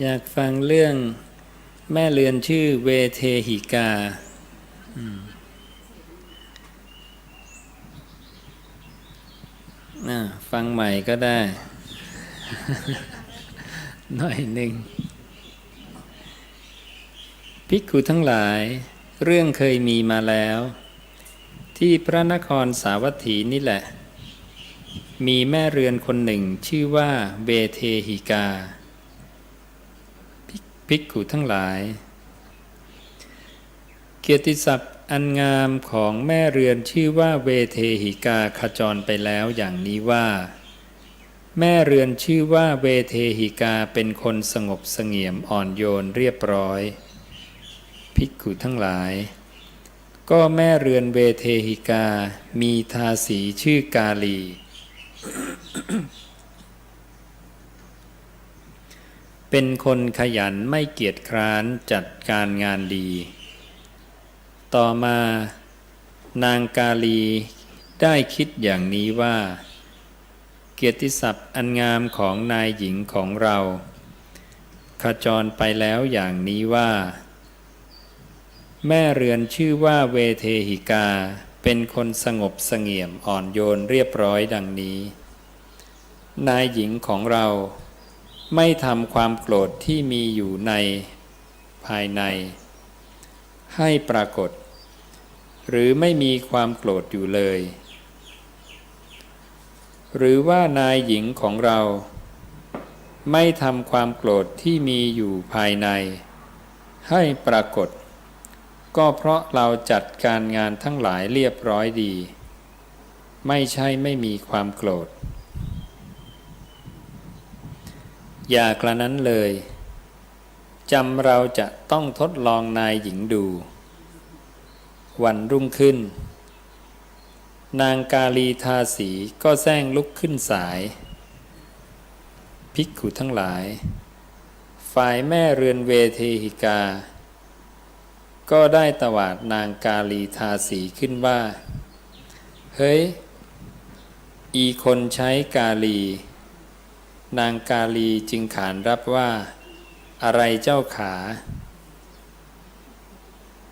อยากฟังเรื่องแม่เรือนชื่อเวเทหิกา ฟังใหม่ก็ได้ หน่อยหนึ่ง ภิกขุทั้งหลาย เรื่องเคยมีมาแล้ว ที่พระนครสาวัตถีนี่แหละ มีแม่เรือนคนหนึ่งชื่อว่าเวเทหิกา ภิกขุทั้งหลาย เกียรติศัพท์อันงามของแม่เรือนชื่อว่าเวเทหิกาขจรไปแล้วอย่างนี้ว่า แม่เรือนชื่อว่าเวเทหิกาเป็นคนสงบเสงี่ยมอ่อนโยนเรียบร้อย ภิกขุทั้งหลาย ก็แม่เรือนเวเทหิกามีทาสีชื่อกาลี เป็นคนขยันไม่เกียจคร้านจัดการงานดี ต่อมานางกาลีได้คิดอย่างนี้ว่า เกียรติศัพท์อันงามของนายหญิงของเราขจรไปแล้วอย่างนี้ว่า แม่เรือนชื่อว่าเวเทหิกาเป็นคนสงบเสงี่ยมอ่อนโยนเรียบร้อยดังนี้ นายหญิงของเรา ไม่ทำความโกรธที่มีอยู่ในภายใน ให้ปรากฏ หรือไม่มีความโกรธอยู่เลย หรือว่านายหญิงของเรา ไม่ทำความโกรธที่มีอยู่ภายใน ให้ปรากฏ ก็เพราะเราจัดการงานทั้งหลายเรียบร้อยดี ไม่ใช่ไม่มีความโกรธ อย่ากระนั้นเลยจำเราจะต้องทดลองนายหญิงดู วันรุ่งขึ้น นางกาลีทาสีก็แซงลุกขึ้นสาย ภิกขุทั้งหลาย ฝ่ายแม่เรือนเวเทหิกา ก็ได้ตวาดนางกาลีทาสีขึ้นว่า เฮ้ย อีคนใช้กาลี นางกาลีจึงขานรับว่า อะไรเจ้าขา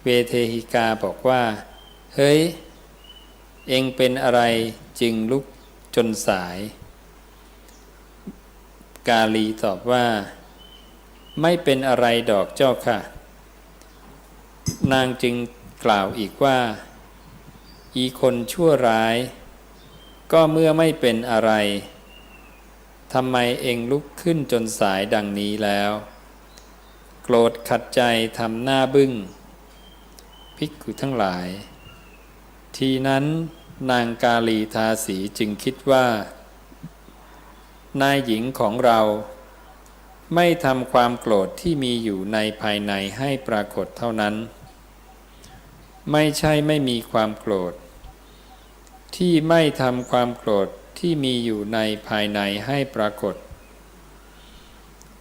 เวเทหิกาบอกว่า เฮ้ย เองเป็นอะไรจึงลุกจนสาย กาลีตอบว่า ไม่เป็นอะไรดอกเจ้าค่ะ นางจึงกล่าวอีกว่า อีคนชั่วร้าย ก็เมื่อไม่เป็นอะไร ทำไมเองลุกขึ้นจนสายดังนี้แล้ว โกรธขัดใจทำหน้าบึง้งภิกขุทั้งหลาย ทีนั้นนางกาลีทาสีจึงคิดว่า นายหญิงของเราไม่ทำความโกรธที่มีอยู่ในภายในให้ปรากฏเท่านั้น ไม่ใช่ไม่มีความโกรธ ที่ไม่ทำความโกรธ ที่มีอยู่ในภายในให้ปรากฏ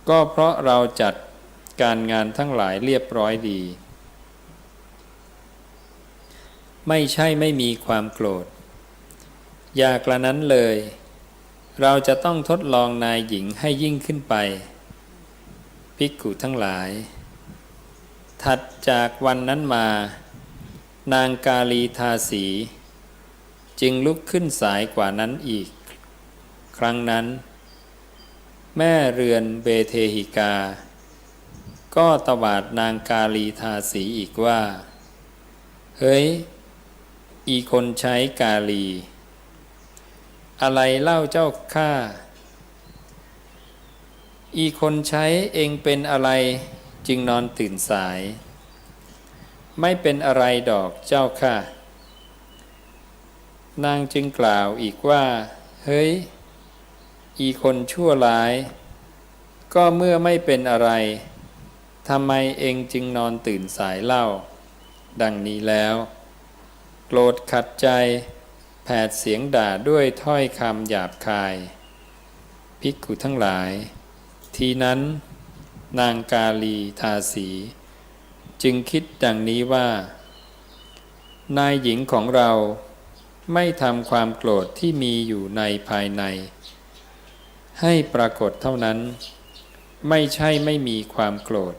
ก็เพราะเราจัดการงานทั้งหลายเรียบร้อยดี ไม่ใช่ไม่มีความโกรธ อยากระนั้นเลย เราจะต้องทดลองนายหญิงให้ยิ่งขึ้นไป ภิกขุทั้งหลาย ถัดจากวันนั้นมา นางกาลีทาสี จึงลุกขึ้นสายกว่านั้นอีก ครั้งนั้น แม่เรือนเบเทหิกา ก็ตวาดนางกาลีทาสีอีกว่า เฮ้ย อีคนใช้กาลี อะไรเล่าเจ้าข้าอีคนใช้เองเป็นอะไรจึงนอนตื่นสาย ไม่เป็นอะไรดอกเจ้าค่ะ นางจึงกล่าวอีกว่า เฮ้ย อีคนชั่วร้าย ก็เมื่อไม่เป็นอะไรทำไมเองจึงนอนตื่นสายเล่า ดังนี้แล้ว โกรธขัดใจ แผดเสียงด่าด้วยถ้อยคำหยาบคาย ภิกขุทั้งหลาย ทีนั้น นางกาลีทาสี จึงคิดดังนี้ว่า นายหญิงของเรา ไม่ทำความโกรธที่มีอยู่ในภายใน ให้ปรากฏเท่านั้น ไม่ใช่ไม่มีความโกรธ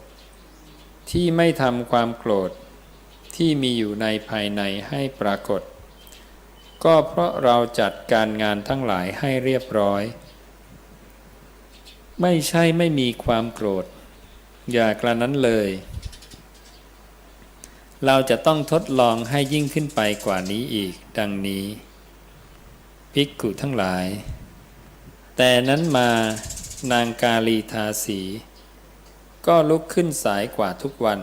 ที่ไม่ทำความโกรธที่มีอยู่ในภายในให้ปรากฏ ก็เพราะเราจัดการงานทั้งหลายให้เรียบร้อย ไม่ใช่ไม่มีความโกรธ อย่ากระนั้นเลย เราจะต้องทดลองให้ยิ่งขึ้นไปกว่านี้อีก ดังนี้ ภิกขุทั้งหลาย แต่นั้นมานางกาลีทาสี ก็ลุกขึ้นสายกว่าทุกวัน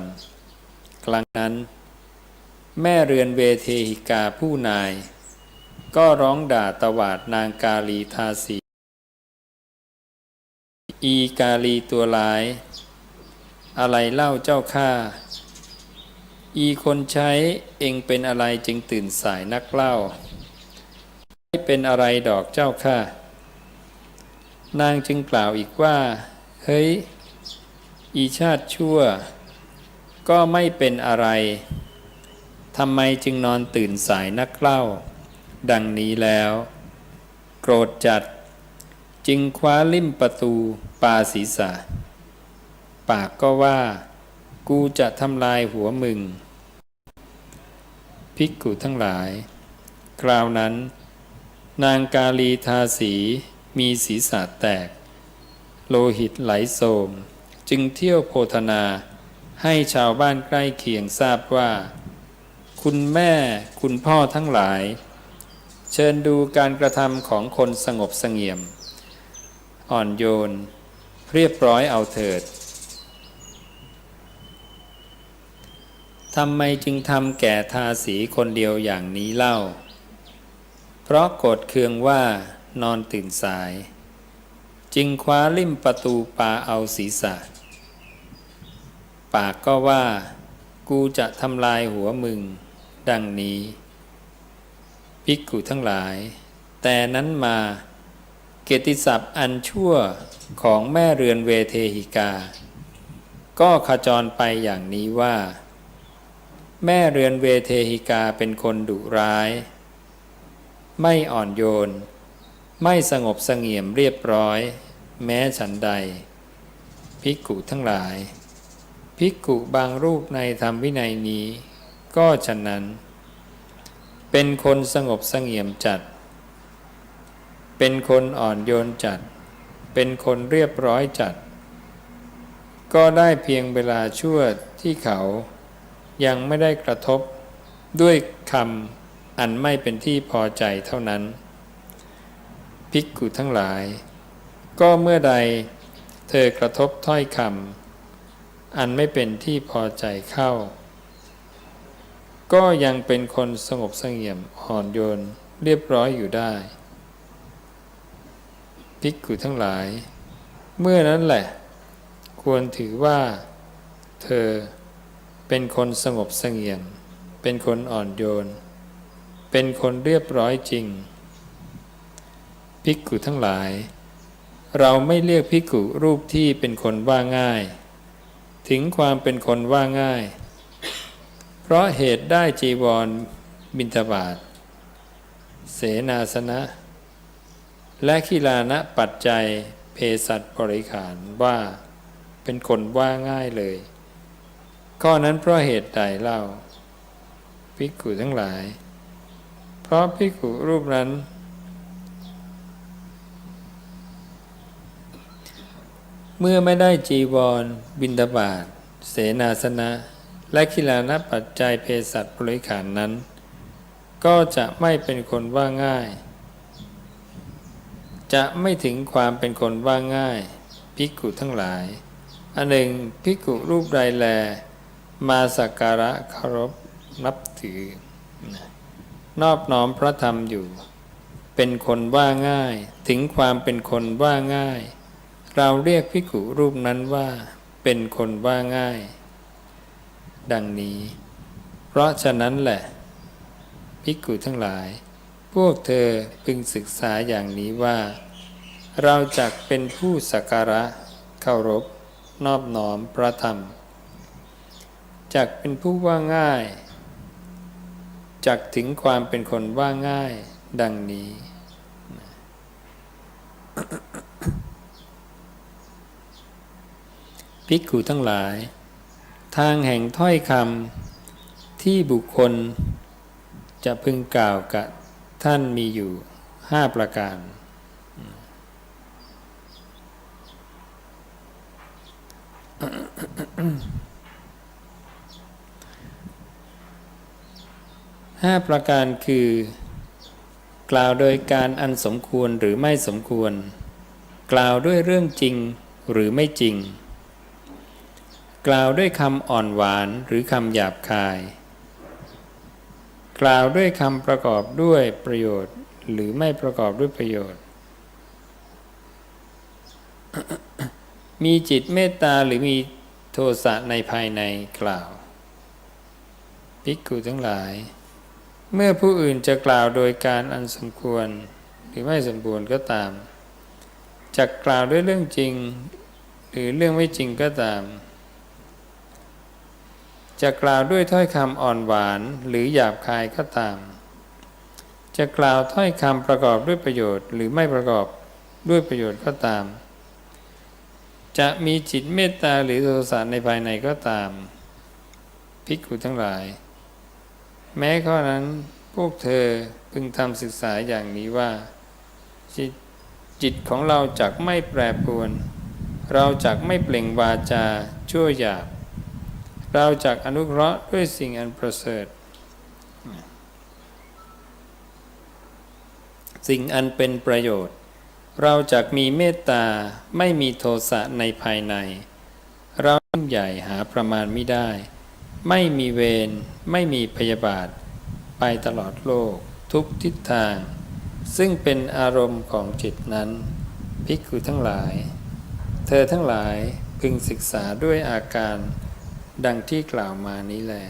ครั้งนั้น แม่เรือนเวเทหิกาผู้นาย ก็ร้องด่าตวาดนางกาลีทาสี อีกาลีตัวร้าย อะไรเล่าเจ้าข้า อีคนใช้เองเป็นอะไรจึงตื่นสายนักเล่า ไม่เป็นอะไรดอกเจ้าข้านางจึงกล่าวอีกว่า เฮ้ย อีชาติชั่ว ก็ไม่เป็นอะไรทำไมจึงนอนตื่นสายนักเล่า ดังนี้แล้ว โกรธจัด จึงคว้าลิ่มประตูปาศีรษะ ปากก็ว่า กูจะทำลายหัวมึง ภิกขุทั้งหลาย คราวนั้น นางกาลีทาสีมีศีรษะแตก โลหิตไหลโสม จึงเที่ยวโพธนาให้ชาวบ้านใกล้เคียงทราบว่า คุณแม่คุณพ่อทั้งหลาย เชิญดูการกระทำของคนสงบสงี่ยม อ่อนโยนเรียบร้อยเอาเถิด ทำไมจึงทำแก่ทาสีคนเดียวอย่างนี้เล่า เพราะโกรธเคืองว่านอนตื่นสาย จึงคว้าลิ่มประตูปาเอาศีรษะ ปากก็ว่า กูจะทำลายหัวมึง ดังนี้ภิกขุทั้งหลาย แต่นั้นมาเกติศัพท์อันชั่วของแม่เรือนเวเทหิกา ก็ขจรไปอย่างนี้ว่า แม่เรือนเวเทหิกาเป็นคนดุร้าย ไม่อ่อนโยน ไม่สงบเสงี่ยมเรียบร้อย แม้ฉันใด ภิกขุทั้งหลาย ภิกขุบางรูปในธรรมวินัยนี้ ก็ฉะนั้น เป็นคนสงบเสงี่ยมจัด เป็นคนอ่อนโยนจัด เป็นคนเรียบร้อยจัด ก็ได้เพียงเวลาชั่วที่เขา ยังไม่ได้กระทบด้วยคำอันไม่เป็นที่พอใจเท่านั้น ภิกขุทั้งหลาย ก็เมื่อใดเธอกระทบถ้อยคำอันไม่เป็นที่พอใจเข้า ก็ยังเป็นคนสงบเสงี่ยมอ่อนโยนเรียบร้อยอยู่ได้ ภิกขุทั้งหลาย เมื่อนั้นแหละ ควรถือว่า เธอ เป็นคนสงบเสงี่ยม เป็นคนอ่อนโยน เป็นคนเรียบร้อยจริง ภิกขุทั้งหลาย เราไม่เรียกภิกขุรูปที่เป็นคนว่าง่าย ถึงความเป็นคนว่าง่าย เพราะเหตุได้จีวรบินทบาท เสนาสนะ และขีลานะปัจจัยเพสัตบริขารว่า เป็นคนว่าง่ายเลย ข้อนั้นเพราะเหตุใดเล่าภิกขุทั้งหลาย เพราะภิกขุรูปนั้น เมื่อไม่ได้จีวร บินดาบาตเสนาสนะ และคิลานปัจจัยเพสัตบริขารนั้น ก็จะไม่เป็นคนว่าง่าย จะไม่ถึงความเป็นคนว่าง่ายภิกขุทั้งหลาย อันหนึ่งภิกขุรูปใดแล มาสักการะเคารพนับถือ นอบน้อมพระธรรมอยู่ เป็นคนว่าง่ายถึงความเป็นคนว่าง่าย เราเรียกพิกุรูปนั้นว่าเป็นคนว่าง่าย ดังนี้ เพราะฉะนั้นแหละพิกุทั้งหลาย พวกเธอพึงศึกษาอย่างนี้ว่า เราจักเป็นผู้สักการะเคารพนอบน้อมพระธรรม จากเป็นผู้ว่าง่ายจากถึงความเป็นคนว่าง่าย ดังนี้พิกขุทั้งหลาย ทางแห่งถ้อยคำที่บุคคล จะพึงกล่าวกับท่านมีอยู่ห้าประการ 5 ประการคือ กล่าวโดยการอันสมควรหรือไม่สมควร กล่าวด้วยเรื่องจริงหรือไม่จริง กล่าวด้วยคำอ่อนหวานหรือคำหยาบคาย กล่าวด้วยคำประกอบด้วยประโยชน์ หรือไม่ประกอบด้วยประโยชน์ มีจิตเมตตาหรือมีโทสะในภายในกล่าวภิกขุทั้งหลาย เมื่อผู้อื่นจะกล่าวโดยการอันสมควร หรือไม่สมควรก็ตามจะกล่าวด้วยเรื่องจริง หรือเรื่องไม่จริงก็ตาม จะกล่าวด้วยถ้อยคำอ่อนหวานหรือหยาบคายก็ตาม จะกล่าวถ้อยคำประกอบด้วยประโยชน์ หรือไม่ประกอบด้วยประโยชน์ก็ตาม จะมีจิตเมตตาหรือโทสะในภายในก็ตามภิกขุทั้งหลาย แม้ข้อนั้นพวกเธอพึงทำศึกษาอย่างนี้ว่าจิตจิตของเราจักไม่แปรปรวน เราจักไม่เปล่งวาจาชั่วหยาบ เราจักอนุเคราะห์ด้วยสิ่งอันประเสริฐ สิ่งอันเป็นประโยชน์ เราจักมีเมตตาไม่มีโทสะในภายใน เราใหญ่หาประมาณไม่ได้ ไม่มีเวรไม่มีพยาบาท ไปตลอดโลกทุกทิศทาง ซึ่งเป็นอารมณ์ของจิตนั้น ภิกขุทั้งหลาย เธอทั้งหลายพึงศึกษาด้วยอาการดังที่กล่าวมานี้แหละ